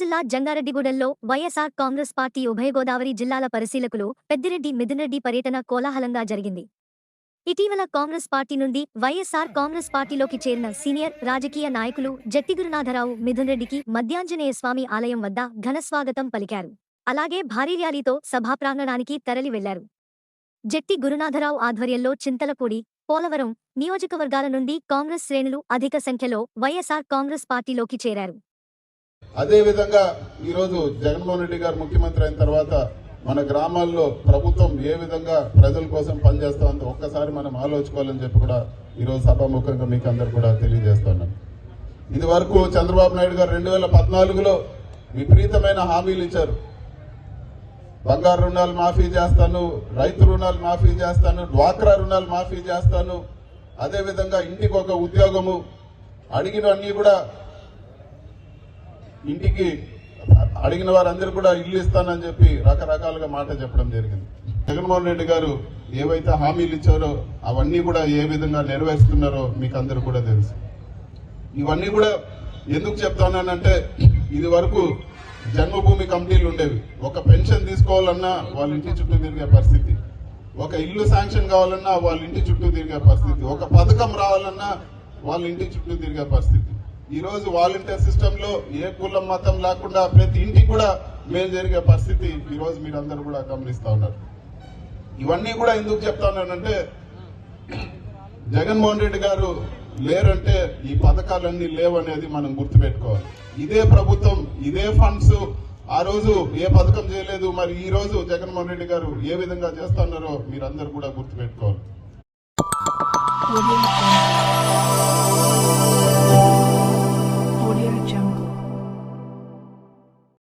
జిల్లా జంగారెడ్డిగూడెంలో YSR Congress party ఉభయ గోదావరి జిల్లాల పరిశీలకులు పెద్దిరెడ్డి మిథునరెడ్డి పర్యటన కోలాహలంగా జరిగింది. ఇటీవల కాంగ్రెస్ పార్టీ నుండి వైఎస్ఆర్ కాంగ్రెస్ పార్టీలోకి చేరిన సీనియర్ రాజకీయ నాయకులు జట్టి మిథునరెడ్డికి మధ్యాంజనేయ స్వామి ఆలయం వద్ద ఘనస్వాగతం పలికారు. అలాగే భారీ ర్యాలీతో సభా ప్రాంగణానికి తరలి వెళ్ళారు. జట్టి గురునాథరావు ఆధ్వర్యంలో చింతలపూడి పోలవరం నియోజకవర్గాల నుండి కాంగ్రెస్ శ్రేణులు అధిక సంఖ్యలో వైఎస్ఆర్ కాంగ్రెస్ పార్టీలోకి చేరారు. అదేవిధంగా ఈరోజు జగన్మోహన్ రెడ్డి గారు ముఖ్యమంత్రి అయిన తర్వాత మన గ్రామాల్లో ప్రభుత్వం ఏ విధంగా ప్రజల కోసం పనిచేస్తా ఉందో ఒక్కసారి మనం ఆలోచుకోవాలని చెప్పి కూడా ఈరోజు సభాముఖంగా మీకు అందరు కూడా తెలియజేస్తున్నాను ఇది వరకు చంద్రబాబు నాయుడు గారు రెండు వేల పద్నాలుగులో విపరీతమైన హామీలు ఇచ్చారు. బంగారు రుణాలు మాఫీ చేస్తాను రైతు రుణాలు మాఫీ చేస్తాను డ్వాక్రా రుణాలు మాఫీ చేస్తాను అదేవిధంగా ఇంటికి ఒక ఉద్యోగము అడిగినవన్నీ కూడా ఇంటికి అడిగిన వారందరూ కూడా ఇల్లు ఇస్తానని చెప్పి రకరకాలుగా మాట చెప్పడం జరిగింది. జగన్మోహన్ రెడ్డి గారు ఏవైతే హామీలు ఇచ్చారో అవన్నీ కూడా ఏ విధంగా నెరవేరుస్తున్నారో మీకు అందరూ కూడా తెలుసు. ఇవన్నీ కూడా ఎందుకు చెప్తానంటే ఇది వరకు జన్మభూమి కమిటీలు ఉండేవి. ఒక పెన్షన్ తీసుకోవాలన్నా వాళ్ళ ఇంటి చుట్టూ తిరిగే పరిస్థితి. ఒక ఇల్లు శాంక్షన్ కావాలన్నా వాళ్ళ ఇంటి చుట్టూ తిరిగే పరిస్థితి. ఒక పథకం రావాలన్నా వాళ్ళ ఇంటి చుట్టూ తిరిగే పరిస్థితి. ఈరోజు వాలంటీర్ సిస్టంలో ఏ కులం మతం లేకుండా ప్రతి ఇంటికి కూడా మేలు జరిగే పరిస్థితి ఈరోజు మీరందరూ కూడా గమనిస్తూ ఉన్నారు. ఇవన్నీ కూడా ఎందుకు చెప్తా ఉన్నానంటే జగన్మోహన్ రెడ్డి గారు లేరంటే ఈ పథకాలన్నీ లేవనేది మనం గుర్తుపెట్టుకోవాలి. ఇదే ప్రభుత్వం ఇదే ఫండ్స్ ఆ రోజు ఏ పథకం చేయలేదు మరి ఈ రోజు జగన్మోహన్ రెడ్డి గారు ఏ విధంగా చేస్తున్నారో మీరందరూ కూడా గుర్తుపెట్టుకోవాలి.